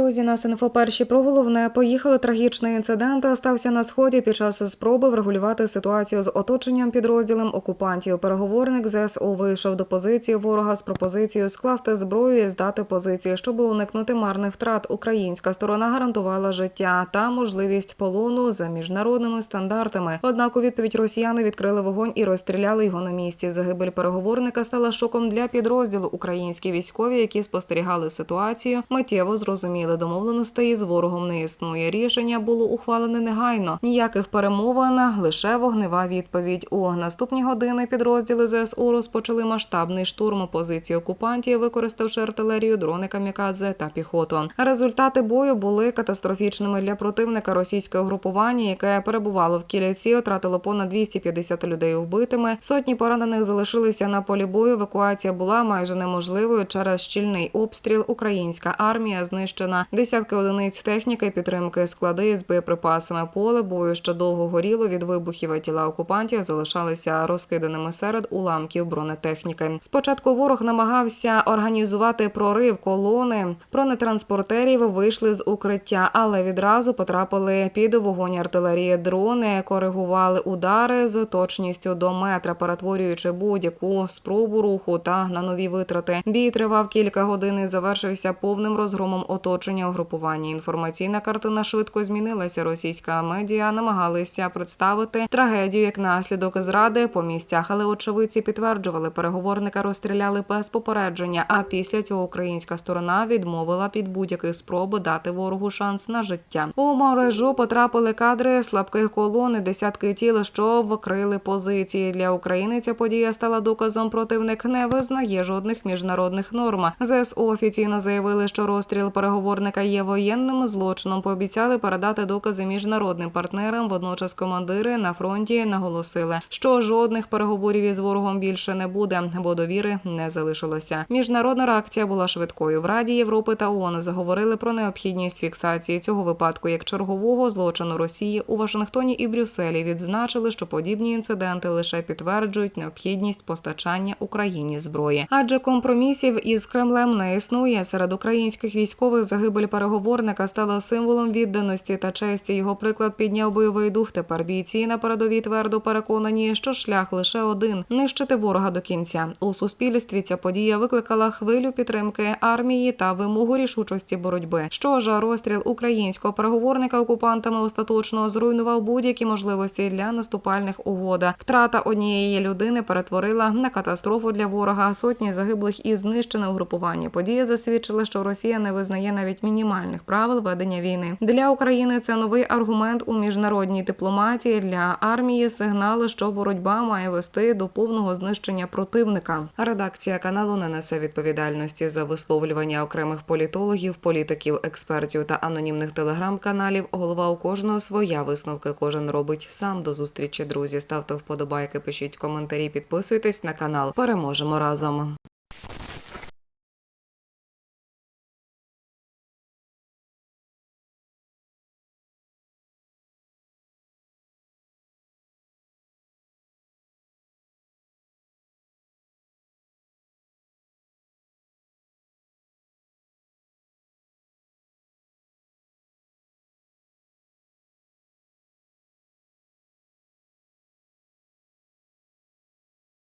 Друзі, нас інфо перші про головне. Поїхали трагічний інцидент. Стався на сході під час спроби врегулювати ситуацію з оточенням підрозділом окупантів. Переговорник ЗСУ вийшов до позиції ворога з пропозицією скласти зброю і здати позиції, щоб уникнути марних втрат. Українська сторона гарантувала життя та можливість полону за міжнародними стандартами. Однак у відповідь росіяни відкрили вогонь і розстріляли його на місці. Загибель переговорника стала шоком для підрозділу. Українські військові, які спостерігали ситуацію, миттєво зрозуміли, домовленостей з ворогом не існує. Рішення було ухвалене негайно. Ніяких перемовин, лише вогнева відповідь. У наступні години підрозділи ЗСУ розпочали масштабний штурм позиції окупантів, використавши артилерію, дрони камікадзе та піхоту. Результати бою були катастрофічними для противника. Російське угрупування, яке перебувало в кіліці, втратило понад 250 людей вбитими. Сотні поранених залишилися на полі бою. Евакуація була майже неможливою через щільний обстріл. Українська армія знищена. Десятки одиниць техніки, підтримки склади з боєприпасами. Поле бою, що довго горіло від вибухів, а тіла окупантів залишалися розкиданими серед уламків бронетехніки. Спочатку ворог намагався організувати прорив колони. Бронетранспортерів вийшли з укриття, але відразу потрапили під вогонь артилерії. Дрони коригували удари з точністю до метра, перетворюючи будь-яку спробу руху та на нові витрати. Бій тривав кілька годин і завершився повним розгромом оточення угрупування. Інформаційна картина швидко змінилася. Російська медіа намагалися представити трагедію як наслідок зради по місцях, але очевидці підтверджували, переговорника розстріляли без попередження. А після цього українська сторона відмовила під будь-яких спроб дати ворогу шанс на життя. У мережу потрапили кадри слабких колон, десятки тіл, що вкрили позиції для України. Ця подія стала доказом. Противник не визнає жодних міжнародних норм. ЗСУ офіційно заявили, що розстріл переговорника є воєнним злочином. Пообіцяли передати докази міжнародним партнерам. Водночас командири на фронті наголосили, що жодних переговорів із ворогом більше не буде, бо довіри не залишилося. Міжнародна реакція була швидкою. В Раді Європи та ООН заговорили про необхідність фіксації цього випадку як чергового злочину Росії у Вашингтоні і Брюсселі. Відзначили, що подібні інциденти лише підтверджують необхідність постачання Україні зброї, адже компромісів із Кремлем не існує. Серед українських військових загибель переговорника стала символом відданості та честі. Його приклад підняв бойовий дух. Тепер бійці на передовій твердо переконані, що шлях лише один нищити ворога до кінця. У суспільстві ця подія викликала хвилю підтримки армії та вимогу рішучості боротьби. Що ж, розстріл українського переговорника окупантами остаточно зруйнував будь-які можливості для наступальних угод. Втрата однієї людини перетворила на катастрофу для ворога. Сотні загиблих і знищене угрупування. Подія засвідчила, що Росія не визнає навіть мінімальних правил ведення війни. Для України це новий аргумент у міжнародній дипломатії для армії. Сигнали, що боротьба має вести до повного знищення противника. Редакція каналу не несе відповідальності за висловлювання окремих політологів, політиків, експертів та анонімних телеграм-каналів. Голова у кожного своя висновки. Кожен робить сам до зустрічі. Друзі, ставте вподобайки, пишіть коментарі, підписуйтесь на канал. Переможемо разом.